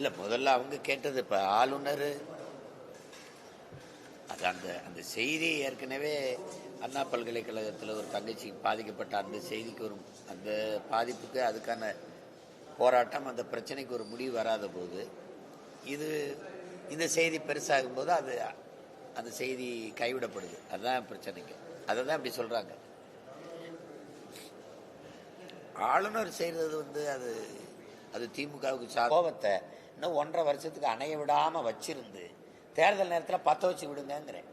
இல்லை முதல்ல அவங்க கேட்டது இப்போ ஆளுநர். அது அந்த அந்த செய்தி ஏற்கனவே அண்ணா பல்கலைக்கழகத்தில் ஒரு தங்கச்சி பாதிக்கப்பட்ட அந்த செய்திக்கு ஒரு அந்த பாதிப்புக்கு அதுக்கான போராட்டம் அந்த பிரச்சனைக்கு ஒரு முடிவு வராத போது இது இந்த செய்தி பெருசாகும் போது அது அந்த செய்தி கைவிடப்படுது. அதுதான் பிரச்சனைக்கு. அதை தான் அப்படி சொல்கிறாங்க ஆளுநர் செய்கிறது வந்து அது அது திமுகவுக்கு சா கோபத்தை இன்னும் ஒன்றரை வருஷத்துக்கு அணைய விடாமல் வச்சிருந்து தேர்தல் நேரத்தில் பற்ற வச்சு விடுங்கிறேன்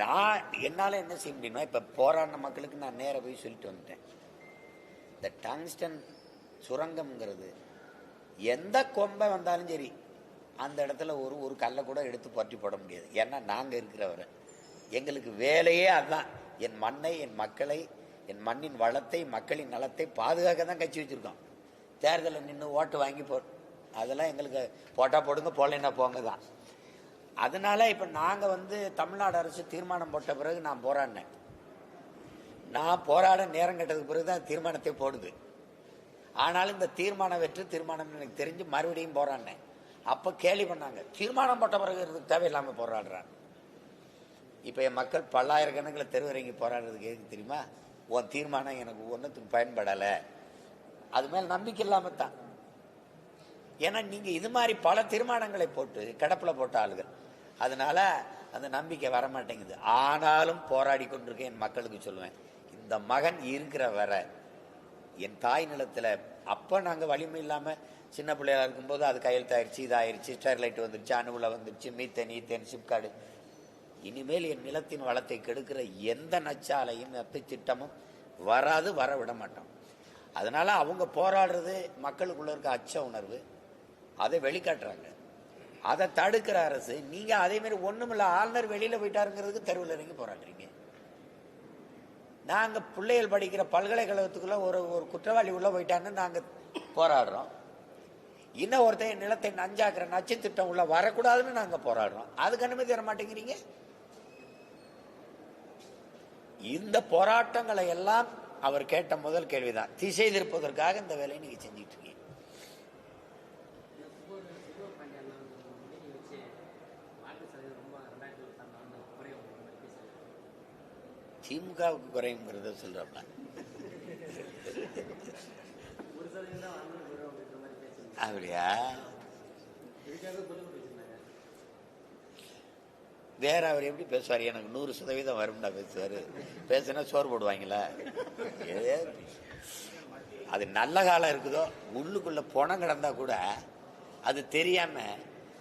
நான் என்னால் என்ன செய்ய முடியுமா இப்போ போராடின மக்களுக்கு நான் நேராக போய் சொல்லிட்டு வந்துட்டேன். இந்த டங்ஸ்டன் சுரங்கம்ங்கிறது எந்த கொம்பை வந்தாலும் சரி அந்த இடத்துல ஒரு ஒரு கல்லை கூட எடுத்து பற்றி போட முடியாது. ஏன்னா நாங்கள் இருக்கிறவரை. எங்களுக்கு வேலையே அதுதான் என் மண்ணை என் மக்களை என் மண்ணின் வளத்தை மக்களின் நலத்தை பாதுகாக்க தான் கட்சி வச்சுருக்கோம். தேர்தலில் நின்று ஓட்டு வாங்கி போ அதெல்லாம் எங்களுக்கு போட்டால் போடுங்க போடலைன்னா போங்க தான். அதனால இப்போ நாங்கள் வந்து தமிழ்நாடு அரசு தீர்மானம் போட்ட பிறகு நான் போராடினேன். நான் போராட நேரம் கட்டதுக்கு பிறகு தான் தீர்மானத்தை போடுது. ஆனாலும் இந்த தீர்மானம் வெற்று தீர்மானம் எனக்கு தெரிஞ்சு மறுபடியும் போராடினேன். அப்போ கேலி பண்ணாங்க தீர்மானம் போட்ட பிறகு இதுக்கு தேவையில்லாமல் போராடுறான்? இப்போ என் மக்கள் பல்லாயிரக்கணக்கில் தெருவரங்கி போராடுறதுக்கு எதுக்கு தெரியுமா? உன் தீர்மானம் எனக்கு ஒன்றுத்துக்கு பயன்படலை. அது மேல் நம்பிக்கை இல்லாமல் தான் ஏன்னா நீங்கள் இது மாதிரி பல திருமணங்களை போட்டு கிடப்பில் போட்ட ஆளுகள். அதனால அந்த நம்பிக்கை வர மாட்டேங்குது ஆனாலும் போராடி கொண்டிருக்கேன் என் மக்களுக்கு சொல்லுவேன் இந்த மகன் இருக்கிற வர என் தாய் நிலத்தில் அப்போ நாங்கள் வலிமை இல்லாமல் சின்ன பிள்ளையாக இருக்கும்போது அது கையெழுத்தாயிருச்சு இதாயிருச்சு ஸ்டெர்லைட் வந்துருச்சு அணுவில் வந்துருச்சு மீத்தேன் ஈத்தேன் சிப்காடு. இனிமேல் என் நிலத்தின் வளத்தை கெடுக்கிற எந்த நச்சாலையும் எத்த திட்டமும் வராது வர விட மாட்டோம். அதனால் அவங்க போராடுறது மக்களுக்குள்ள இருக்க அச்ச உணர்வு. அதை வெளிக்காட்டுறாங்க. அதை தடுக்கிற அரசு நீங்க அதே மாதிரி ஒண்ணுமில்ல ஆளுநர் வெளியில போயிட்டாருங்கிறதுக்கு தெருவில் இறங்கி போராடுறீங்க. நாங்க பிள்ளைகள் படிக்கிற பல்கலைக்கழகத்துக்குள்ள ஒரு ஒரு குற்றவாளி உள்ள போயிட்டாங்கன்னு நாங்க போராடுறோம். இன்னும் ஒருத்தன் நிலத்தை நஞ்சாக்குற நச்சு திட்டம் உள்ள வரக்கூடாதுன்னு நாங்க போராடுறோம். அதுக்கு அனுமதி தர மாட்டேங்கிறீங்க? இந்த போராட்டங்களை எல்லாம் அவர் கேட்ட முதல் கேள்விதான். திசை திருப்பதற்காக இந்த வேலையை நீங்க செஞ்சுட்டு இருக்கீங்க. திமுகவுக்கு குறையுங்கிறத சொல்றப்ப. அப்படியா? வேற அவர் எப்படி பேசுவார்? எனக்கு நூறு சதவீதம் வரும்டா பேசுவார். பேசுனா சோறு போடுவாங்களா? அது நல்ல காலம் இருக்குதோ? உள்ளுக்குள்ள பணம் கிடந்தா கூட அது தெரியாம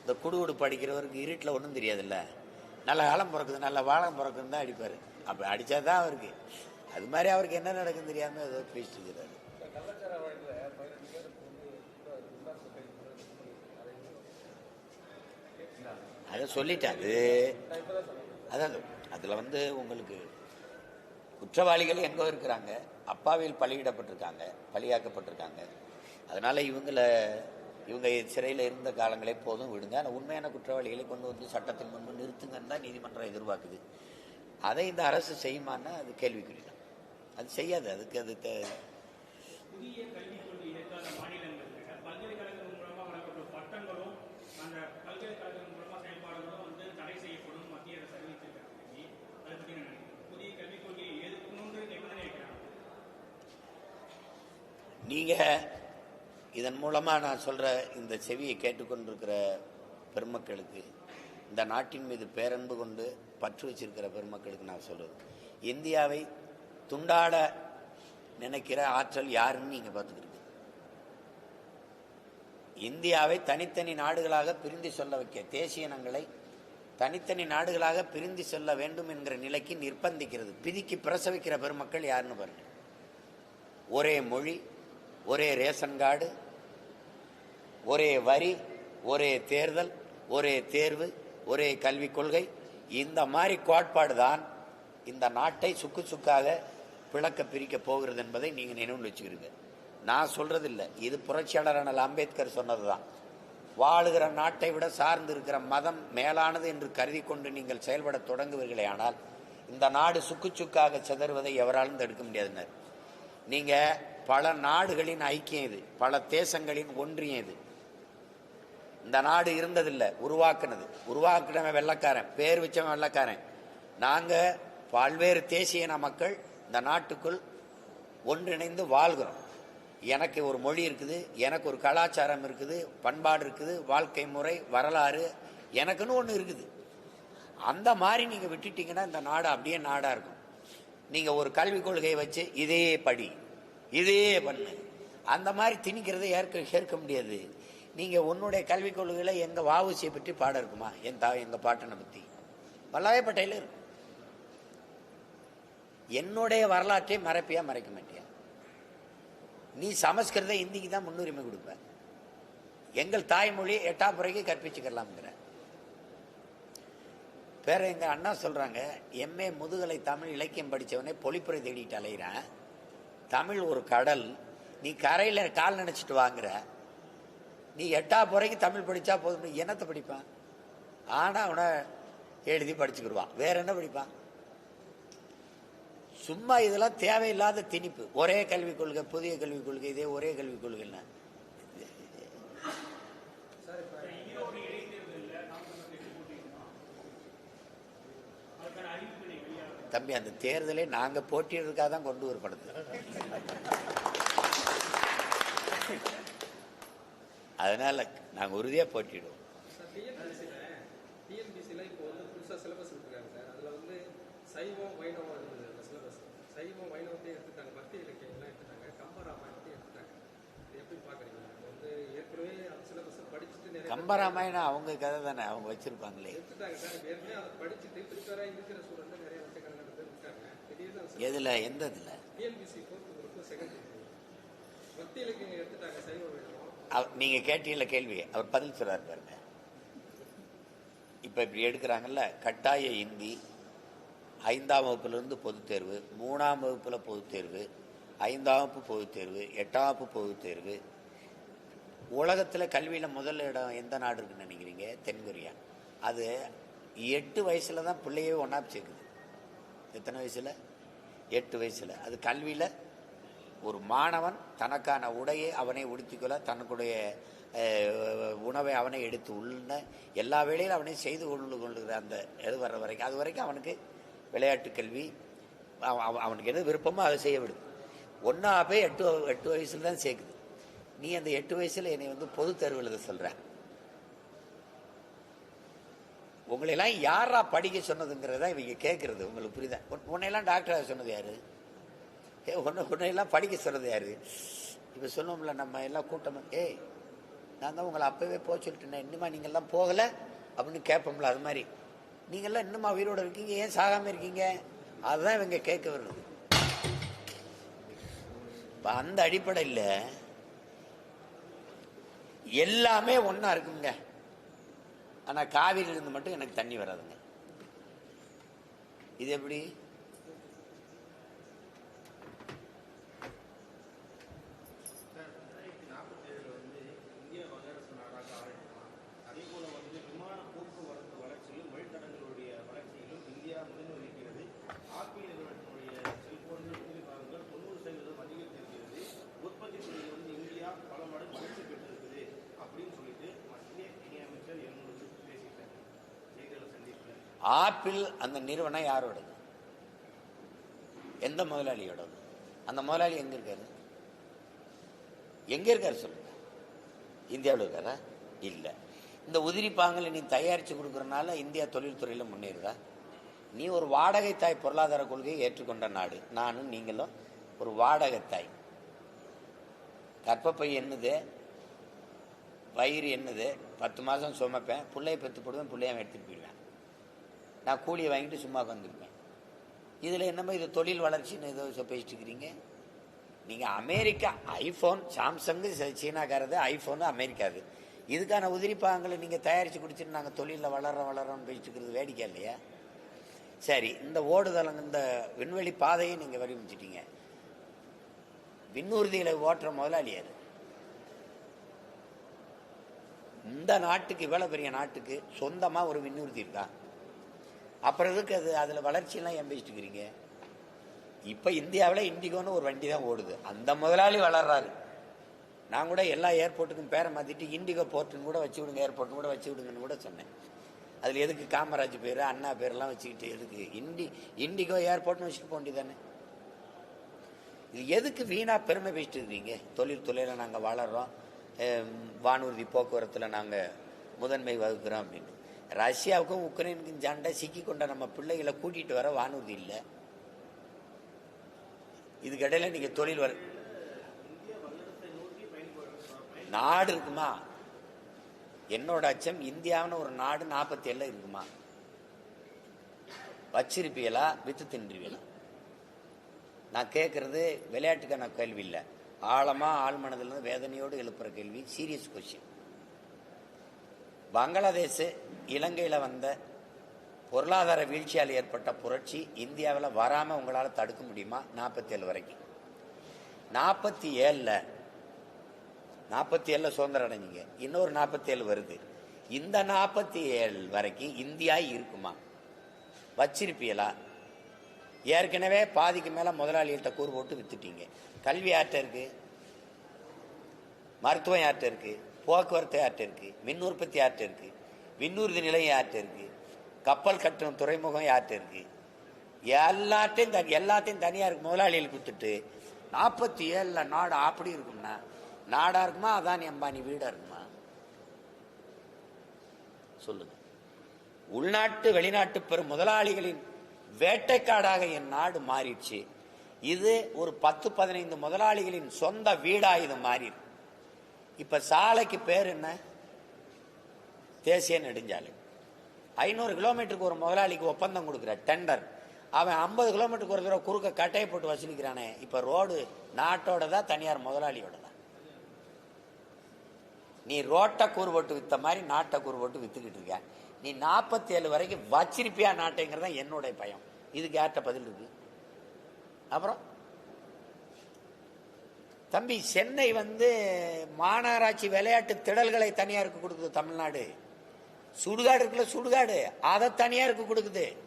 இந்த குடுகுடு படிக்கிறவருக்கு இருட்டில் ஒன்றும் தெரியாதுல்ல. நல்ல காலம் பிறக்குது நல்ல வாழம் பிறக்குதுன்னு தான் அடிப்பார். அப்போ அடித்தாதான் அவருக்கு. அது மாதிரி அவருக்கு என்ன நடக்கும் தெரியாம ஏதோ பேசிட்டு இருக்கிறாரு அதை சொல்லிட்டேன் அது அதான் அதில் வந்து உங்களுக்கு குற்றவாளிகள் எங்கோ இருக்கிறாங்க. அப்பாவில் பலியிடப்பட்டிருக்காங்க பலியாக்கப்பட்டிருக்காங்க. அதனால இவங்கள இவங்க சிறையில் இருந்த காலங்களே போதும் விடுங்க. ஆனால் உண்மையான குற்றவாளிகளை கொண்டு வந்து சட்டத்தின் முன்பு நிறுத்துங்கன்னு தான் நீதிமன்றம் எதிர்பார்க்குது. அதை இந்த அரசு செய்யுமான்னா அது கேள்விக்குறி தான் அது செய்யாது அதுக்கு அது தே- புதிய கல்விக் கொள்கை இயக்காத மாநிலங்களில் பல்கலைக்கழகங்கள் மூலமாக வழங்கப்படும் பட்டங்களும் அந்த பல்கலைக்கழகங்கள் மூலமாக செயல்பாடுகளும் வந்து தடை செய்யப்படும் மத்திய அரசு அறிவிச்சிருக்காங்க அதை பற்றி என்ன நினைக்கிறீங்க? புதிய கல்விக் கொள்கையை எதிர்க்கணும்னு நிபந்தனை வைக்கிறாங்க நீங்க இதன் மூலமா நான் சொல்ற இந்த செவியை கேட்டுக்கொண்டிருக்கிற பெருமக்களுக்கு இந்த நாட்டின் மீது பேரன்பு கொண்டு பற்று வச்சிருக்கிற பெருமக்களுக்கு நான் சொல்றது. இந்தியாவை துண்டாட நினைக்கிற ஆற்றல் யாருன்னு நீங்கள் பார்த்துக்கிறீங்க இந்தியாவை தனித்தனி நாடுகளாக பிரிந்து சொல்ல வைக்க தேசிய இனங்களை தனித்தனி நாடுகளாக பிரிந்து செல்ல வேண்டும் என்கிற நிலைக்கு நிர்பந்திக்கிறது பிதிக்கு பிரசவிக்கிற பெருமக்கள் யாருன்னு பாருங்க. ஒரே மொழி ஒரே ரேஷன் கார்டு ஒரே வரி ஒரே தேர்தல் ஒரே தேர்வு ஒரே கல்விக் கொள்கை இந்த மாதிரி கோட்பாடு தான் இந்த நாட்டை சுக்கு சுக்காக பிளக்க பிரிக்க போகிறது என்பதை நீங்கள் நினைவில் வச்சுக்கிறீங்க நான் சொல்கிறது இல்லை இது புரட்சியாளர் அண்ணல் அம்பேத்கர் சொன்னதுதான். வாழுகிற நாட்டை விட சார்ந்து இருக்கிற மதம் மேலானது என்று கருதி கொண்டு நீங்கள் செயல்பட தொடங்குவீர்களே ஆனால் இந்த நாடு சுக்கு சுக்காக சிதறுவதை எவராலும் தடுக்க முடியாதுனர் நீங்கள் பல நாடுகளின் ஐக்கியம் இது பல தேசங்களின் ஒன்றியம் இது. இந்த நாடு இருந்ததில்லை உருவாக்குனது. உருவாக்குனவன் வெள்ளக்காரன் பேர் வச்சவன் வெள்ளக்காரன். நாங்கள் பல்வேறு தேசிய மக்கள் இந்த நாட்டுக்குள் ஒன்றிணைந்து வாழ்கிறோம். எனக்கு ஒரு மொழி இருக்குது எனக்கு ஒரு கலாச்சாரம் இருக்குது பண்பாடு இருக்குது வாழ்க்கை முறை வரலாறு எனக்குன்னு ஒன்று இருக்குது. அந்த மாதிரி நீங்கள் விட்டுட்டீங்கன்னா இந்த நாடு அப்படியே நாடாக இருக்கும். நீங்கள் ஒரு கல்விக் கொள்கையை வச்சு இதே படி இதே பண்ணு. அந்த மாதிரி திணிக்கிறதை ஏற்க ஏற்க முடியாது. நீங்கள் உன்னுடைய கல்விக் கொள்கையில் எங்கள் வாவுசியை பற்றி பாடம் இருக்குமா? என் தா எங்கள் பாட்டனை பற்றி வல்லவே பட்டையில் இருக்கும் என்னுடைய வரலாற்றை மறைப்பியா மறைக்க மாட்டியா? நீ சமஸ்கிருத இந்திக்கு தான் முன்னுரிமை கொடுப்ப. எங்கள் தாய்மொழி எட்டாம் முறைக்கு கற்பிச்சுக்கலாம்ங்கிற. பேர எங்க அண்ணா சொல்றாங்க எம்ஏ முதுகலை தமிழ் இலக்கியம் படித்தவனே பொழிப்புரை தேடிட்டு அலையிறான். தமிழ் ஒரு கடல். நீ கரையில் கால் நினைச்சிட்டு வாங்குற. நீ எட்டா முறைக்கு தமிழ் படிச்சா போதும். என்னத்தை படிப்பான் ஆனா அவனை எழுதி படிச்சுக்கிடுவான் வேற என்ன படிப்பான் சும்மா இதெல்லாம் தேவையில்லாத திணிப்பு. ஒரே கல்விக் கொள்கை புதிய கல்விக் கொள்கை இதே ஒரே கல்விக் கொள்கைன்னா தம்பி அந்த தேர்தலை நாங்க போட்டியிடுறதுக்காக தான் கொண்டு வரப்படுது விட்டுருக்காங்க சார் அதில் வந்து சைவம் வைணவம் இருந்தது அந்த சிலபஸ் சைவம் வைணவத்தையும் எடுத்துட்டாங்க. பக்தி இலக்கியங்கள்லாம் எடுத்துட்டாங்க. கம்பராமாயணத்தையும் எடுத்துட்டாங்க. எப்படி பார்க்குறீங்க? வந்து ஏற்கனவே அந்த சிலபஸை படிச்சுட்டு நிறைய கம்பராமாயணம் அவங்க கதை தானே அவங்க வச்சிருப்பாங்களே. எடுத்துட்டாங்க சார். ஏற்கனவே அதை படிச்சுட்டு ப்ரிப்பேராக இருக்கிற சூழலில் நிறைய திடீர்னு அந்த எதுல எந்த இதுல டிஎன்பிசி ஃபோர்த்து குரூப்பு செகண்ட் பக்தி இலக்கியங்கள் எடுத்துட்டாங்க சைவ வைணவம் அவ- நீங்க கேள்வி அவர் பதில் சொல்றாரு பாருங்க. இப்ப இப்படி எடுக்கிறாங்கல்ல கட்டாய இந்தி ஐந்தாம் வகுப்புல இருந்து பொதுத் தேர்வு மூணாம் வகுப்புல பொதுத் தேர்வு ஐந்தாம் வகுப்பு பொதுத் தேர்வு எட்டாம் வகுப்பு பொதுத் தேர்வு. உலகத்துல கல்வியில முதல் இடம் எந்த நாடு இருக்குன்னு நினைக்கிறீங்க? தென்கொரியா அது எட்டு வயசுல தான் பிள்ளையே ஒன்றா சேர்க்குது. எத்தனை வயசுல? எட்டு வயசுல. அது கல்வியில ஒரு மாணவன் தனக்கான உடையை அவனை உடுத்திக்கொள்ள தனக்குடைய உணவை அவனை எடுத்து உள்ள எல்லா வேலையிலும் அவனை செய்து கொண்டு கொள்கிற அந்த இது வர்ற வரைக்கும் அது வரைக்கும் அவனுக்கு விளையாட்டு கல்வி அவனுக்கு எது விருப்பமோ அதை செய்ய விடுது ஒன்றா போய் எட்டு எட்டு வயசுல தான் சேர்க்குது. நீ அந்த எட்டு வயசில் என்னை வந்து பொது தேர்வு எழுத சொல்கிற உங்களையெல்லாம் யாரா படிக்க சொன்னதுங்கிறத இவங்க கேட்குறது உங்களுக்கு புரியுதா? உன்னையெல்லாம் டாக்டராக சொன்னது யாரு? ஏ ஒன்று உன்னையெல்லாம் படிக்க சொல்கிறது யார்? இப்போ சொல்லுவோம்ல நம்ம எல்லாம் கூட்டமாக ஏய் நான் தான் உங்களை அப்போவே போக சொல்லிட்டேன் இன்னுமா நீங்கள்லாம் போகலை? அப்படின்னு கேட்போம்ல அது மாதிரி. நீங்கள்லாம் இன்னுமா உயிரோட இருக்கீங்க? ஏன் சாகாமல் இருக்கீங்க? அதுதான் இவங்க கேட்க வருது இப்போ அந்த அடிப்படையில் எல்லாமே ஒன்றா இருக்குங்க. ஆனால் காவிரியிலிருந்து மட்டும் எனக்கு தண்ணி வராதுங்க. இது எப்படி ரெண்டாயிரத்தி நாற்பத்தி ஏழுல வந்து இந்தியா வல்லரசு நாடாக ஆரம்பிக்கலாம் அதே போல வந்து விமான போக்குவரத்து வளர்ச்சியிலும் வழித்தடங்களுடைய வளர்ச்சியிலும் இந்தியா முதல் வகிக்கிறது ஆப்பிள் நிறுவனத்தினுடைய செல்போன்கள் பாகங்கள் தொண்ணூறு சதவீதம் அதிகரித்திருக்கிறது உற்பத்தி துறையில் வந்து இந்தியா பல மடங்கு வளர்ச்சி பெற்றிருக்குது அப்படின்னு சொல்லிட்டு மத்திய இணையமைச்சர் என்னோடு பேசிட்டாங்க செய்தியாளர் சந்திப்பில் ஆப்பிள் அந்த நிறுவனம் யாரோடது? எந்த முதலாளியோடது? அந்த முதலாளி எங்க இருக்காரு? எங்க இருக்காரு சொல்லுங்க. இந்தியாவில் இருக்காரா? இல்லை. இந்த உதிரி பாங்களை நீ தயாரிச்சு கொடுக்குறனால இந்தியா தொழில்துறையில் முன்னேறுதா? நீ ஒரு வாடகை தாய் பொருளாதார கொள்கையை ஏற்றுக்கொண்ட நாடு. நானும் நீங்களும் ஒரு வாடகை தாய். கற்பப்பை என்னது? வயிறு என்னது? பத்து மாதம் சுமப்பேன். பிள்ளைய பெற்று போடுவேன் பிள்ளைய எடுத்துகிட்டு போயிடுவேன். நான் கூலியை வாங்கிட்டு சும்மா உட்காந்துருப்பேன் இதில் என்னமோ இது தொழில் வளர்ச்சின்னு ஏதோ பேசிட்டு இருக்கிறீங்க. நீங்கள் அமெரிக்கா ஐஃபோன் சாம்சங்கு சீனாக்காரது ஐஃபோனு அமெரிக்காது. இதுக்கான உதிரிப்பாகங்களை நீங்கள் தயாரித்து கொடுத்துட்டு நாங்கள் தொழிலில் வளர வளரோன்னு பேசிட்டுருக்கிறது வேடிக்கை இல்லையா? சரி இந்த ஓடுதளம் இந்த விண்வெளி பாதையை நீங்கள் வடிவமைச்சிட்டீங்க. விண்ணூர்திகளை ஓட்டுற முதலாளி யாரு? இந்த நாட்டுக்கு இவ்வளோ பெரிய நாட்டுக்கு சொந்தமாக ஒரு விண்ணூர்தி இருக்கா? அப்புறம் எதுக்கு அது? அதில் வளர்ச்சியெல்லாம் ஏன் இருக்கிறீங்க இப்போ இந்தியாவில் இண்டிகோன்னு ஒரு வண்டி தான் ஓடுது. அந்த முதலாளி வளர்றாரு. நான் கூட எல்லா ஏர்போர்ட்டுக்கும் பேரை மாற்றிட்டு இண்டிகோ போர்ட்டுன்னு கூட வச்சு விடுங்க ஏர்போர்ட்னு கூட வச்சு விடுங்கன்னு கூட சொன்னேன். அதில் எதுக்கு காமராஜ் பேர் அண்ணா பேர்லாம் வச்சுக்கிட்டு எதுக்கு? இண்டி இண்டிகோ ஏர்போர்ட்னு வச்சுட்டு போக தானே இது எதுக்கு வீணாக பெருமை பேசிட்டு இருக்கீங்க தொழில் நாங்கள் வளர்கிறோம் வானூர்தி போக்குவரத்தில் நாங்கள் முதன்மை வகுக்கிறோம் அப்படின்னு. ரஷ்யாவுக்கும் உக்ரைனுக்கும் சண்டை சிக்கி கொண்ட நம்ம பிள்ளைகளை கூட்டிட்டு வர வானூர்தி இல்லை. இதுக்கிடையில் நீங்க தொழில் வர நாடு இருக்குமா? என்னோட அச்சம் இந்தியாவின் ஒரு நாடு நாற்பத்தி ஏழுல இருக்குமா? வச்சிருப்பீங்களா வித்து தின்றுவீங்களா நான் கேட்கறது விளையாட்டுக்கான கேள்வி இல்லை. ஆழமா ஆழ்மனதிலிருந்து வேதனையோடு எழுப்புற கேள்வி சீரியஸ் கொஸ்டின் பங்களாதேஷ் இலங்கையில் வந்த பொருளாதார வீழ்ச்சியால் ஏற்பட்ட புரட்சி இந்தியாவில் வராமல் உங்களால் தடுக்க முடியுமா? நாற்பத்தி ஏழு வரைக்கும். நாற்பத்தி ஏழில் நாற்பத்தி ஏழில் சுதந்திரம் அடைஞ்சிங்க. இன்னொரு நாற்பத்தி ஏழு வருது. இந்த நாற்பத்தி ஏழு வரைக்கும் இந்தியா இருக்குமா? வச்சிருப்பீங்களா? ஏற்கனவே பாதிக்கு மேலே முதலாளிகிட்ட கூறு போட்டு வித்துட்டீங்க. கல்வி யார்கிட்ட இருக்கு? மருத்துவம் யார்கிட்ட இருக்கு? போக்குவரத்து யார்கிட்ட இருக்கு மின் உற்பத்தி யார்கிட்ட இருக்கு மின்னுறுதி நிலையம் யார்கிட்ட இருக்கு கப்பல் கட்டணம் துறைமுகம் யார்கிட்ட இருக்கு. எல்லாத்தையும் தனி எல்லாத்தையும் தனியாருக்கு முதலாளியில் கொடுத்துட்டு நாற்பத்தி ஏழில் நாடு அப்படி இருக்கும்னா நாடாக இருக்குமா அதானி அம்பானி வீடாக இருக்குமா? சொல்லுங்க. உள்நாட்டு வெளிநாட்டு பெரும் முதலாளிகளின் வேட்டைக்காடாக என் நாடு மாறிடுச்சு. இது ஒரு பத்து பதினைந்து முதலாளிகளின் சொந்த வீடாக இது மாறிடு இப்ப சாலைக்கு பேர் என்ன? தேசிய நெடுஞ்சாலை. ஐநூறு கிலோமீட்டருக்கு ஒரு முதலாளிக்கு ஒப்பந்தம் கொடுக்குற டெண்டர். அவன் ஐம்பது கிலோமீட்டருக்கு ஒரு தடவை குறுக்க கட்டையை போட்டு வசூலிக்கிறானே. இப்ப ரோடு நாட்டோட தான் தனியார் முதலாளியோட தான் நீ ரோட்டை கூறு போட்டு வித்த மாதிரி நாட்டை கூறு போட்டு வித்துக்கிட்டு இருக்க. நீ நாற்பத்தி ஏழு வரைக்கும் வச்சிருப்பியா நாட்டைங்கிறது தான் என்னுடைய பயம். இதுக்கு யார்கிட்ட பதில் இருக்கு? அப்புறம்? தம்பி சென்னை வந்து மாநகராட்சி விளையாட்டு திடல்களை தனியாருக்கு கொடுக்குது தமிழ்நாடு. சுடுகாடு இருக்குல்ல சுடுகாடு. அதை தனியாருக்கு கொடுக்குது.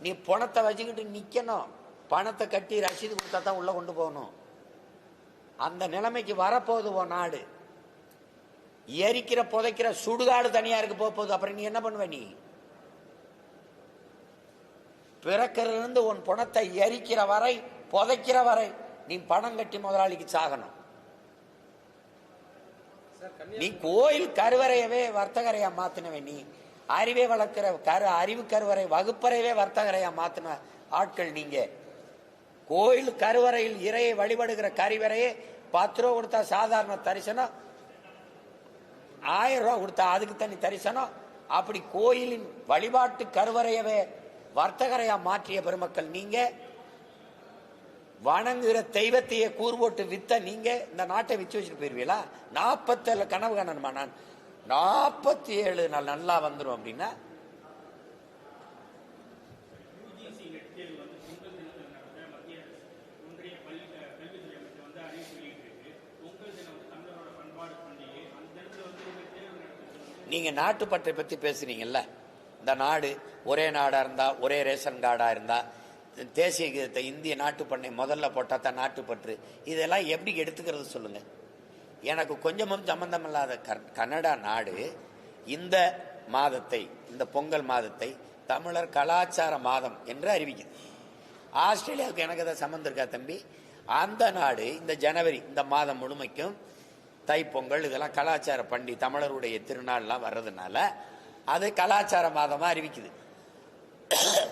நீ பணத்தை வச்சுக்கிட்டு நிக்கணும். பணத்தை கட்டி ரசீது கொடுத்தா தான் உள்ள கொண்டு போகணும். அந்த நிலைமைக்கு வரப்போகுது உன் நாடு. எரிக்கிற புதைக்கிற சுடுகாடு தனியாருக்கு போக போகுது. அப்புறம் நீ என்ன பண்ணுவ நீ? பிறக்கிறதுலேருந்து உன் பணத்தை எரிக்கிற வரை புதைக்கிற வரை நீ பணம் கட்டி முதலாளிக்கு சாகணும். நீ கோயில் கருவறையவே வர்த்தகரையா மாத்தினவன் நீ. அறிவே வளர்க்கிற கரு அறிவு கருவறை வகுப்பறையவே வர்த்தகரையா மாத்தின ஆட்கள் நீங்க. கோயில் கருவறையில் இறையை வழிபடுகிற கருவறையே பத்து ரூபா கொடுத்தா சாதாரண தரிசனம் ஆயிரம் ரூபா கொடுத்தா அதுக்கு தனி தரிசனம். அப்படி கோயிலின் வழிபாட்டு கருவறையவே வர்த்தகரையா மாற்றிய பெருமக்கள் நீங்க. வணங்குகிற தெய்வத்தையே கூறு போட்டு வித்த நீங்க இந்த நாட்டை விச்சு வச்சுட்டு போயிருவீங்களா? நாற்பத்தேழு கனவு காணணுமா நான்? நாற்பத்தி ஏழு நாள் நல்லா வந்துடும் அப்படின்னா? இந்த நீங்க நாட்டுப்பற்றை பத்தி பேசுறீங்கல்ல. இந்த நாடு ஒரே நாடா இருந்தா ஒரே ரேஷன் கார்டா இருந்தா தேசிய கீதத்தை இந்திய நாட்டுப்பண்ணை முதல்ல போட்டால் தான் நாட்டுப்பற்று இதெல்லாம் எப்படி எடுத்துக்கிறது சொல்லுங்கள் எனக்கு கொஞ்சமும் சம்பந்தம் இல்லாத கனடா நாடு இந்த மாதத்தை இந்த பொங்கல் மாதத்தை தமிழர் கலாச்சார மாதம் என்று அறிவிக்குது. ஆஸ்திரேலியாவுக்கு எனக்கு தான் சம்மந்தம் இருக்கா தம்பி? அந்த நாடு இந்த ஜனவரி இந்த மாதம் முழுமைக்கும் தைப்பொங்கல் இதெல்லாம் கலாச்சார பண்டி தமிழருடைய திருநாள்லாம் வர்றதுனால அது கலாச்சார மாதமாக அறிவிக்குது.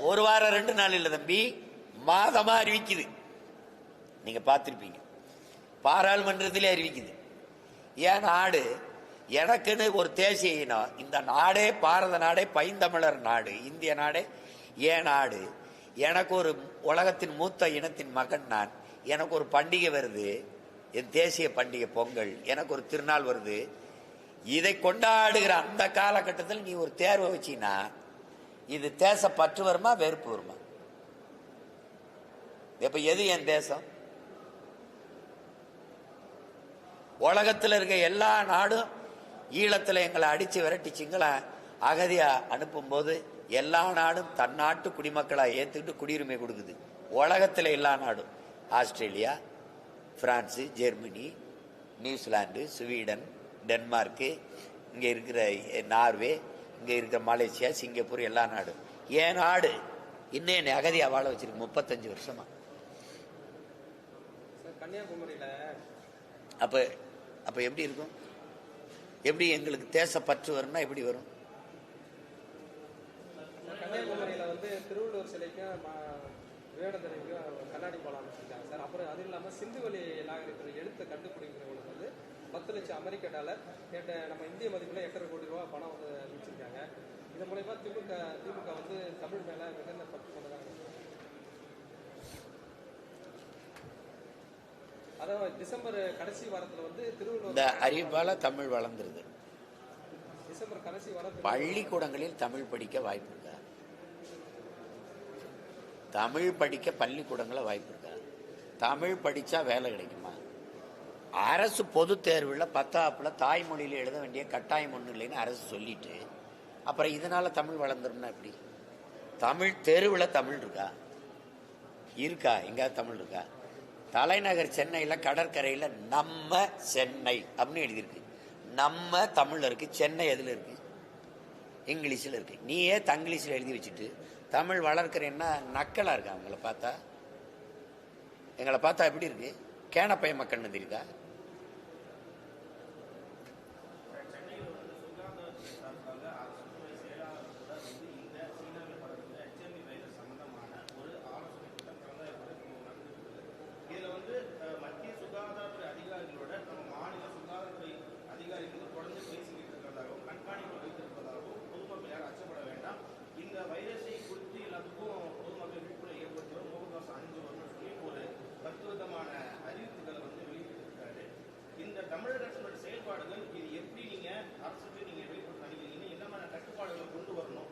ஒரு வாரம் ரெண்டு நாள் இல்லை தம்பி. மாதமா அறிவிக்குது. நீங்க பார்த்துருப்பீங்க. பாராளுமன்றத்திலே அறிவிக்குது. ஏன் நாடு? எனக்குன்னு ஒரு தேசிய இனம். இந்த நாடே பாரத நாடே பைந்தமிழர் நாடு. இந்திய நாடே ஏன் நாடு. எனக்கு ஒரு உலகத்தின் மூத்த இனத்தின் மகன் நான். எனக்கு ஒரு பண்டிகை வருது. என் தேசிய பண்டிகை பொங்கல். எனக்கு ஒரு திருநாள் வருது. இதை கொண்டாடுகிற அந்த காலகட்டத்தில் நீ ஒரு தேர்வை வச்சினா இது தேச பற்று வருமா வெறுப்பு வருமா? இப்ப எது என் தேசம்? உலகத்தில் இருக்க எல்லா நாடும் ஈழத்தில் எங்களை அடிச்சு விரட்டிச்சிங்களா அகதியாக அனுப்பும்போது எல்லா நாடும் தன் நாட்டு குடிமக்களா ஏத்துக்கிட்டு குடியுரிமை கொடுக்குது. உலகத்தில் எல்லா நாடும். Australia France Germany New Zealand Sweden Denmark இங்கே இருக்கிற நார்வே இங்கே இருக்கிற மலேசியா சிங்கப்பூர் எல்லா நாடும் என் நாடு? இன்னும் என்னை அகதியாக வாழ வச்சிருக்கு முப்பத்தஞ்சு வருஷமா. கன்னியாகுமரியில அப்போ அப்போ எப்படி இருக்கும்? எப்படி எங்களுக்கு தேசப்பற்று வரும்னா எப்படி வரும்? கன்னியாகுமரியில வந்து திருவள்ளுவர் சிலைக்கும் விவேகானந்தருக்கும் கண்ணாடி பாலம் சார் அப்புறம் அது இல்லாம சிந்துவெளி நாகரிகத்தில் எழுத்தை வந்து பத்து லட்சம் அமெரிக்க டாலர் கேட்ட நம்ம இந்திய மதிப்புல எட்டரை கோடி ரூபாய் பணம் வந்து அமைச்சிருக்காங்க இதன் மூலயமா திமுக திமுக வந்து தமிழ் மேல மிகுந்த பற்று கொண்டதாக அதான் டிசம்பர் கடைசி வாரத்துல வந்து இந்த திருவள்ளுவர் அறிவால தமிழ் வளர்ந்துருது. டிசம்பர் கடைசி வாரத்தில் பள்ளிக்கூடங்களில் தமிழ் படிக்க வாய்ப்பு இருக்கா? தமிழ் படிக்க பள்ளிக்கூடங்கள வாய்ப்பு இருக்கா? தமிழ் படிச்சா வேலை கிடைக்குமா? அரசு பொது தேர்வில் பத்தாப்பில் தாய்மொழியில் எழுத வேண்டிய கட்டாயம் ஒன்றும் இல்லைன்னு அரசு சொல்லிட்டு அப்புறம் இதனால் தமிழ் வளர்ந்துரும்னா எப்படி? தமிழ் தெருவில் தமிழ் இருக்கா? இருக்கா? எங்கேயாவது தமிழ் இருக்கா? தலைநகர் சென்னையில் கடற்கரையில் நம்ம சென்னை அப்படின்னு எழுதியிருக்கு. நம்ம தமிழில் இருக்குது சென்னை எதில் இருக்குது இங்கிலீஷில் இருக்குது நீயே தங்கிலீஷில் எழுதி வச்சுட்டு தமிழ் வளர்க்குறேன்னா நக்கலாக இருக்கா? அவங்கள பார்த்தா? எங்களை பார்த்தா எப்படி இருக்கு? கேனப்பைய மக்கள் தெரியுதா சென்னையில் வந்து சுகாதாரத்துறை சார்பாக அரசுத்துறை செயலாளர் கூட வந்து இந்த சீனாவில் பரவுகிற ஹெச்எம்பி வைரஸ் சம்பந்தமான ஒரு ஆலோசனை கூட்டம் கடந்த நடந்துருக்கு இதில் வந்து அஹ், மத்திய சுகாதாரத்துறை அதிகாரிகளோட நம்ம மாநில சுகாதாரத்துறை அதிகாரிகள் தொடர்ந்து பேசிக்கிட்டு இருக்கிறதாகவும் கண்காணிப்பு வைத்திருப்பதாகவும் பொதுமக்கள் யாரும் அச்சப்பட வேண்டாம் இந்த வைரஸை குறித்து எல்லாத்துக்கும் பொதுமக்கள் விழிப்புணர்வு ஏற்படுத்துவோம் முகக்கவசம் அணிஞ்சு வரணும்னு சொல்லி ஒரு பத்து விதமான அறிவிப்புகளை வந்து வெளியிட்டிருக்காரு இந்த தமிழக அரசோட செயல்பாடுகள் இது எப்படி நீங்க அரசுக்கு நீங்க வெளிப்படுத்த நினைக்கிறீங்க என்ன மாதிரி கட்டுப்பாடுகளை கொண்டு வரணும்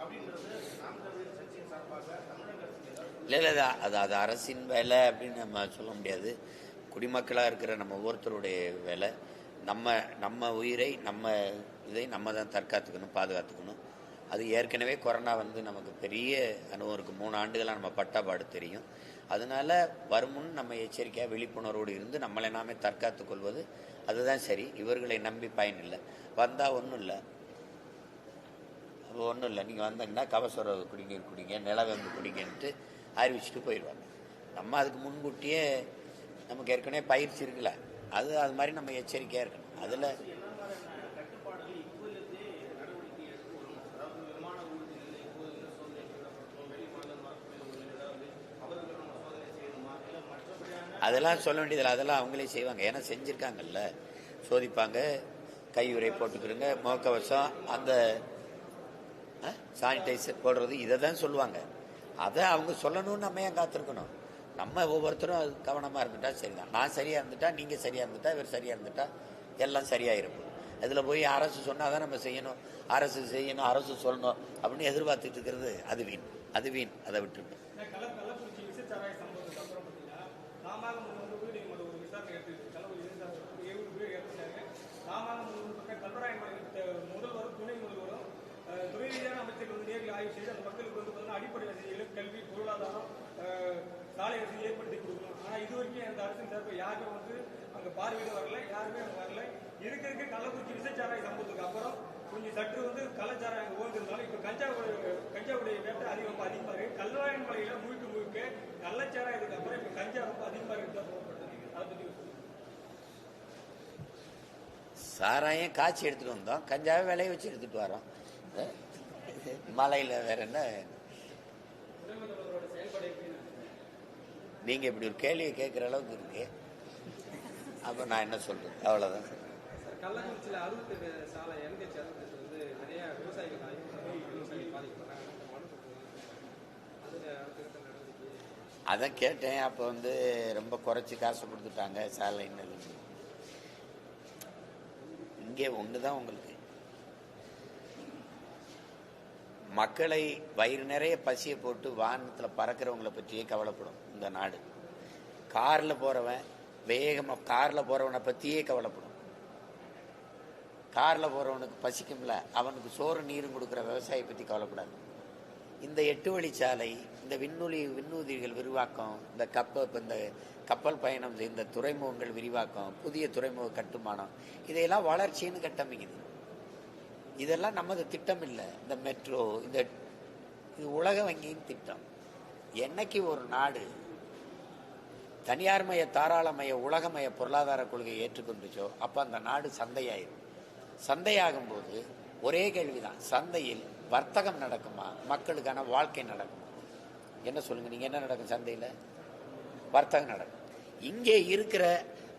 அப்படின்றது நாம் தமிழர் கட்சியின் சார்பாக தமிழக அரசுக்கு ஏதாவது இல்லை இல்லை அது- அது அரசின் வேலை அப்படின்னு நம்ம சொல்ல முடியாது. குடிமக்களாக இருக்கிற நம்ம ஒவ்வொருத்தருடைய வேலை. நம்ம நம்ம உயிரை நம்ம இதை நம்ம தான் தற்காத்துக்கணும் பாதுகாத்துக்கணும். அது ஏற்கனவே கொரோனா வந்து நமக்கு பெரிய அனுபவம் இருக்குது மூணு ஆண்டுகளாக நம்ம பட்டாபாடு தெரியும். அதனால வருமுன் நம்ம எச்சரிக்கையாக விழிப்புணர்வோடு இருந்து நம்மளை நாமே தற்காத்துக் கொள்வது அதுதான் சரி. இவர்களை நம்பி பயனில்லை வந்தால் ஒன்றும் இல்லை. அப்போ ஒன்றும் இல்லை. நீங்கள் வந்தீங்கன்னா கவசர குடிநீர் குடிங்க நிலவேம்பு குடிங்கன்ட்டு அறிவிச்சுட்டு போயிடுவாங்க. நம்ம அதுக்கு முன்கூட்டியே நமக்கு ஏற்கனவே பயிற்சி இருக்குல்ல அது அது மாதிரி நம்ம எச்சரிக்கையாக இருக்கணும். அதில் அதெல்லாம் சொல்ல வேண்டியதில்லை. அதெல்லாம் அவங்களே செய்வாங்க. ஏன்னா செஞ்சுருக்காங்கல்ல. சோதிப்பாங்க கையுறை போட்டுக்கிறோங்க முகக்கவசம் அந்த சானிடைசர் போடுறது இதை தான் சொல்லுவாங்க. அதை அவங்க சொல்லணும்னு நம்ம ஏன் காத்திருக்கணும்? நம்ம ஒவ்வொருத்தரும் அது கவனமாக இருந்துட்டா சரிதான். நான் சரியாக இருந்துட்டா நீங்கள் சரியாக இருந்துட்டா இவர் சரியாக இருந்துட்டா எல்லாம் சரியாயிருக்கும். அதில் போய் அரசு சொன்னால் தான் நம்ம செய்யணும். அரசு செய்யணும் அரசு சொல்லணும் அப்படின்னு எதிர்பார்த்துட்டு இருக்கிறது அது வீண். அது வீண். அதை விட்டுருங்க இந்த கள்ள கள்ளக்குறிச்சி விசச்சாராய சம்பவத்துக்கு அப்புறம் பார்த்தீங்கன்னா தாமாக முன் வந்து நீதிமன்ற ஒரு விசாரணை எடுத்துக்கிட்டு கள்ளக்குறிச்சி விசச்சாரம் ஏழு பேர் இறந்துட்டாங்க தாமாக முன் பக்கம் கல்வராயன் முதல்வரும் துணை முதல்வரும் அஹ், துறை ரீதியான அமைச்சர்கள் வந்து நேரில் ஆய்வு செய்து அந்த மக்களுக்கு வந்து பார்த்தீங்கன்னா அடிப்படை வசதிகள் கல்வி பொருளாதாரம் அஹ், சாலை வசதி ஏற்படுத்தி கொடுக்கணும் ஆனால் இது வரைக்கும் அந்த அரசின் சார்பில் யாருமே வந்து அங்கே பார்வையிட வரல யாருமே அங்கே வரல. இருக்க இருக்க கள்ளக்குறிச்சி விசச்சாராய சம்பவத்துக்கு அப்புறம் கொஞ்சம் சற்று வந்து கலாச்சாரம் ஓய்ந்திருந்தாலும் இப்போ கஞ்சாவுடைய கஞ்சாவுடைய வேட்டை அதிகம் ரொம்ப அதிகமாக இருக்கு. கல்வாயன் மலையில முழுக்க முழுக்க கள்ளச்சாராயத்துக்கு அப்புறம் இப்போ கஞ்சா ரொம்ப அதிகமாக இருக்கு தான் சொல்லப்படுது அதை பற்றி சொல்லுங்க. சாராயம் காய்ச்சி எடுத்துட்டு வந்தோம். கஞ்சாவை விளைய வச்சு எடுத்துட்டு வரோம். மலையில் வேற என்ன? நீங்க இப்படி ஒரு கேள்வியை கேட்குற அளவுக்கு இருக்கு. அப்போ நான் என்ன சொல்றது? அவ்வளோதான் கள்ளக்குறிச்சியில் அறுபத்தெட்டு சாலை வந்து நிறைய விவசாயிகள் விவசாயிகள் அதான் கேட்டேன். அப்போ வந்து ரொம்ப குறைச்சி காசு கொடுத்துட்டாங்க சாலைன்னு. இங்கே ஒன்று தான் உங்களுக்கு. மக்களை வயிறு நிறைய பசியை போட்டு வாகனத்தில் பறக்கிறவங்கள பற்றியே கவலைப்படும் இந்த நாடு. காரில் போகிறவன் வேகமாக காரில் போகிறவனை பற்றியே கவலைப்படும். காரில் போகிறவனுக்கு பசிக்கும்ல அவனுக்கு சோறு நீரும் கொடுக்குற விவசாயியை பற்றி கவலைப்படாது. இந்த எட்டு வழிச்சாலை இந்த விண்ணொலி விண்ணூதிகள் விரிவாக்கம் இந்த கப்ப இந்த கப்பல் பயணம் இந்த துறைமுகங்கள் விரிவாக்கம் புதிய துறைமுக கட்டுமானம் இதையெல்லாம் வளர்ச்சின்னு கட்டமைக்குது. இதெல்லாம் நமது திட்டம் இல்லை இந்த மெட்ரோ இந்த இது உலக வங்கியின் திட்டம். என்னைக்கு ஒரு நாடு தனியார்மய தாராளமய உலகமய பொருளாதார கொள்கையை ஏற்றுக்கொண்டுச்சோ அப்போ அந்த நாடு சந்தையாயிரும். சந்தையாகும் போது ஒரே கேள்விதான். சந்தையில் வர்த்தகம் நடக்குமா? மக்களுக்கான வாழ்க்கை நடக்குமா? என்ன சொல்லுங்க நீங்க என்ன நடக்கும் சந்தையில்? வர்த்தகம் நடக்கும். இங்கே இருக்கிற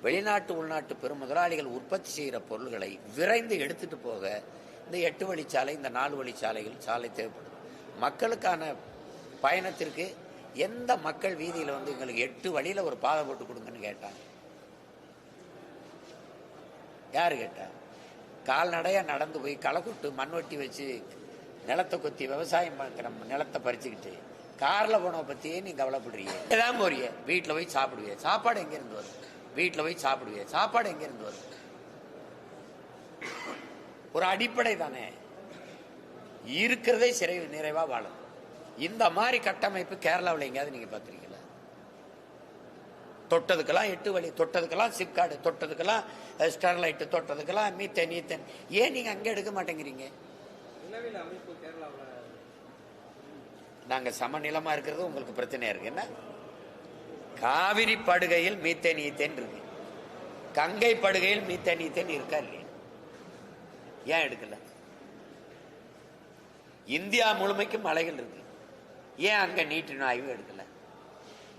வெளிநாட்டு உள்நாட்டு பெரும் முதலாளிகள் உற்பத்தி செய்கிற பொருள்களை விரைந்து எடுத்துட்டு போக இந்த எட்டு வழிச்சாலை இந்த நாலு வழிச்சாலைகள் சாலை தேவைப்படும். மக்களுக்கான பயணத்திற்கு எந்த மக்கள் வீதியில் வந்து எங்களுக்கு எட்டு வழியில் ஒரு பாதை போட்டு கொடுங்கன்னு கேட்டாங்க. யார் கேட்டா? கால்நடையாக நடந்து போய் களை கொட்டு மண்வெட்டி வச்சு நிலத்தை கொத்தி விவசாயம் பார்க்குற நிலத்தை பறிச்சுக்கிட்டு காரில் போனவை பற்றியே நீ கவலைப்படுறீங்க ஏதாவது போறிய. வீட்டில் போய் சாப்பிடுவிய. சாப்பாடு எங்கேருந்து வரும்? வீட்டில் போய் சாப்பிடுவிய. சாப்பாடு எங்கேருந்து வரும்? ஒரு அடிப்படை தானே. இருக்கிறதே சிறை நிறைவா வாழும். இந்த மாதிரி கட்டமைப்பு கேரளாவில் எங்கேயாவது நீங்க பார்த்துருக்கீங்களா? தொட்டதுக்கெல்லாம் எட்டு வழி தொட்டதுக்கெல்லாம் சிப்கார்டு தொட்டதுக்கெல்லாம் ஸ்டெர்லைட் தொட்டதுக்கெல்லாம் மீத்தன் நீத்தன். ஏன் நீங்க அங்கே எடுக்க மாட்டேங்கிறீங்க? நாங்கள் சமநிலமாக நாங்க சமநிலமா இருக்கிறது உங்களுக்கு பிரச்சனையாக இருக்கு. என்ன? காவிரி படுகையில் மீத்தேன் ஈத்தேன் இருக்கு. கங்கை படுகையில் மீத்தேன் ஈத்தேன் இருக்கா இல்லையா? ஏன் எடுக்கல? இந்தியா முழுமைக்கும் மலைகள் இருக்கு. ஏன் அங்க நீட்டின ஆய்வு எடுக்கல?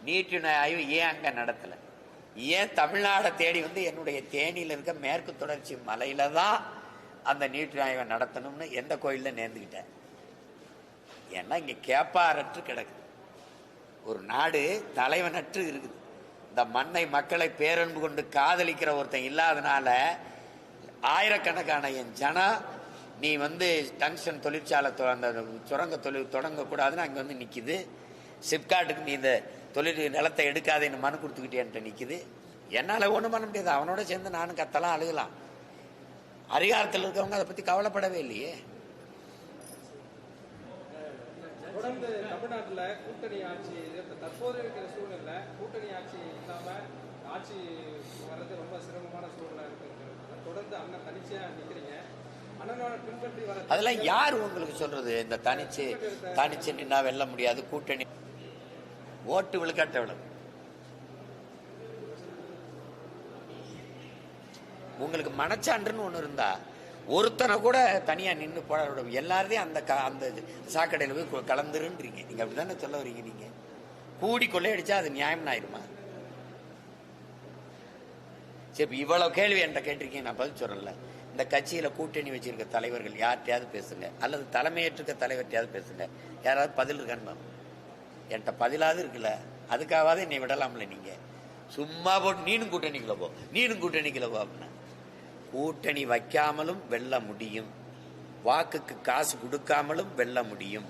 நீட்டின ஆய்வு ஏன் அங்க நடத்தல? ஏன் தமிழ்நாடை தேடி வந்து என்னுடைய தேனியில் இருக்க மேற்கு தொடர்ச்சி மலையில தான் அந்த நீட்டு ஆய்வை நடத்தணும்னு எந்த கோயிலில் நேர்ந்துக்கிட்டேன் ஏன்னா இங்கே கேப்பாரற்று கிடக்குது ஒரு நாடு தலைவனற்று இருக்குது. இந்த மண்ணை மக்களை பேரன்பு கொண்டு காதலிக்கிற ஒருத்தன் இல்லாதனால ஆயிரக்கணக்கான என் ஜனா நீ வந்து டங்ஷன் தொழிற்சாலை தொ- அந்த சுரங்க தொழில் தொடங்கக்கூடாதுன்னு அங்கே வந்து நிற்கிது சிப்காட்டுக்கு நீ இந்த தொழில் நிலத்தை எடுக்காதேன்னு மனு கொடுத்துக்கிட்டேன்ட்டு நிற்கிது என்னால் ஒன்றும் பண்ண முடியாது. அவனோட சேர்ந்து நானும் கத்தலாம் அழுகலாம். அதிகாரத்தில் இருக்கவங்க அதை பற்றி கவலைப்படவே இல்லையே. தொடர்ந்து தமிழ்நாட்டில் கூட்டணி ஆட்சி தற்போது இருக்கிற சூழ்நிலை கூட்டணி ஆட்சி இல்லாமல் ஆட்சி வர்றது ரொம்ப சிரமமான சூழ்நிலை. அதெல்லாம் யார் உங்களுக்கு சொல்றது? இந்த தனிச்சு தனிச்சு நின்னா வெல்ல முடியாது கூட்டணி. ஓட்டு விழுக்காட்ட விட உங்களுக்கு மனச்சான்றுன்னு ஒண்ணு இருந்தா ஒருத்தனை கூட தனியா நின்று போட எல்லாரையும் அந்த க- அந்த சாக்கடையில போய் கு- கலந்துருன்றீங்க. நீங்க அப்படிதானே சொல்ல வரீங்க நீங்க? கூடி கொள்ளையடிச்சா அது நியாயம் ஆயிருமா? சரி இவ்வளவு கேள்வி என்கிட்ட கேட்டிருக்கீங்க நான் பதில் சொல்லல. இந்த கட்சியில கூட்டணி வச்சிருக்க தலைவர்கள் யார்கிட்டயாவது பேசுங்க. அல்லது தலைமையேற்றிருக்க தலைவர்கிட்டயாவது பேசுங்க. யாராவது பதில் இருக்கான்னு என்கிட்ட பதிலாவது இருக்குல்ல. அதுக்காவது என்னை விடலாம்ல நீங்க. சும்மா போட்டு நீனும் கூட்டணிக்குள்ள போ. நீனும் கூட்டணிக்குள்ள போ அப்படின்னா. கூட்டணி வைக்காமலும் வெல்ல முடியும். வாக்குக்கு காசு கொடுக்காமலும் வெல்ல முடியும்.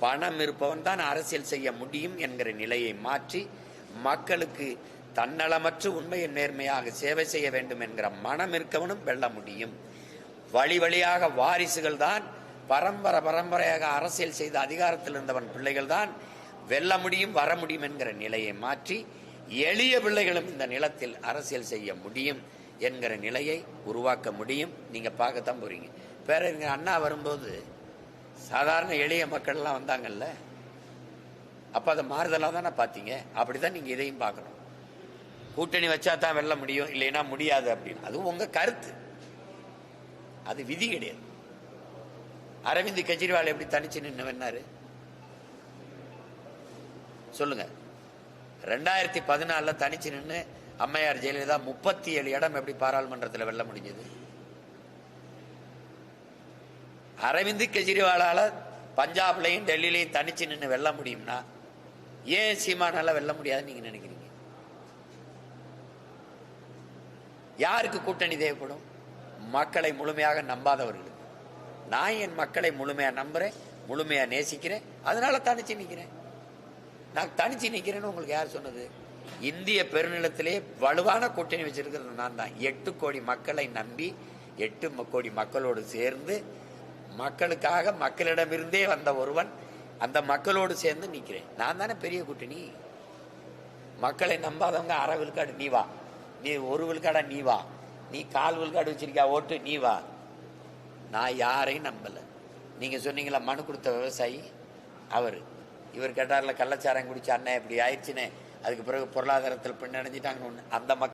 பணம் இருப்பவன் தான் அரசியல் செய்ய முடியும் என்கிற நிலையை மாற்றி மக்களுக்கு தன்னலமற்று உண்மையின் நேர்மையாக சேவை செய்ய வேண்டும் என்கிற மனம் இருக்கவனும் வெல்ல முடியும். வழி வழியாக வாரிசுகள் தான் பரம்பரை பரம்பரையாக அரசியல் செய்த அதிகாரத்தில் இருந்தவன் பிள்ளைகள் தான் வெல்ல முடியும் வர முடியும் என்கிற நிலையை மாற்றி எளிய பிள்ளைகளும் இந்த நிலத்தில் அரசியல் செய்ய முடியும் என்கிற நிலையை உருவாக்க முடியும். நீங்க பார்க்கத்தான் போறீங்க. பேரறிஞர் அண்ணா வரும்போது சாதாரண எளிய மக்கள்லாம் வந்தாங்கல்ல? அப்ப அதை மாறுதலாக தானே பார்த்தீங்க? அப்படிதான் நீங்க இதையும் பார்க்கணும். கூட்டணி வச்சா தான் வெல்ல முடியும் இல்லைன்னா முடியாது அப்படின்னு. அது உங்க கருத்து. அது விதி கிடையாது. அரவிந்த் கெஜ்ரிவால் எப்படி தனிச்சு நின்று வேணாரு சொல்லுங்க. ரெண்டாயிரத்தி பதினாலில் தனிச்சு நின்று அம்மையார் ஜெயலலிதா முப்பத்தி ஏழு இடம் எப்படி பாராளுமன்றத்தில் வெல்ல முடிஞ்சது? அரவிந்த் கெஜ்ரிவாலால பஞ்சாப்லையும் டெல்லியிலையும் தனிச்சு நின்று வெல்ல முடியும்னா ஏன் சீமானால வெல்ல முடியாதுன்னு நீங்க நினைக்கிறீங்க? யாருக்கு கூட்டணி தேவைப்படும்? மக்களை முழுமையாக நம்பாதவர்களுக்கு. நான் என் மக்களை முழுமையாக நம்புறேன் முழுமையாக நேசிக்கிறேன் அதனால தனிச்சு நிற்கிறேன் நான் தனிச்சு நிற்கிறேன்னு உங்களுக்கு யார் சொன்னது? இந்திய பெருநிலத்திலே வலுவான கூட்டணி வச்சிருக்கிறது நான் தான். எட்டு கோடி மக்களை நம்பி எட்டு கோடி மக்களோடு சேர்ந்து மக்களுக்காக மக்களிடமிருந்தே வந்த ஒருவன் அந்த மக்களோடு சேர்ந்து நிற்கிறேன் நான் தானே பெரிய கூட்டணி? மக்களை நம்பாதவங்க அறவிற்காடு நீ வா. நீ ஒரு விழுக்காடா நீ வா. நீ கால் விழுக்காடு வச்சிருக்கியா ஓட்டு நீ வா. நான் யாரையும் நம்பலை. நீங்கள் சொன்னீங்களா மனு கொடுத்த விவசாயி? அவர். இவர் கேட்டார்ல கள்ளச்சாரம் குடிச்ச அண்ணன் இப்படி ஆயிடுச்சுன்னு. அதுக்கு பிறகு பொருளாதாரத்தில் பின்னடைஞ்சிட்டாங்க ஒன்று அந்த மக்கள்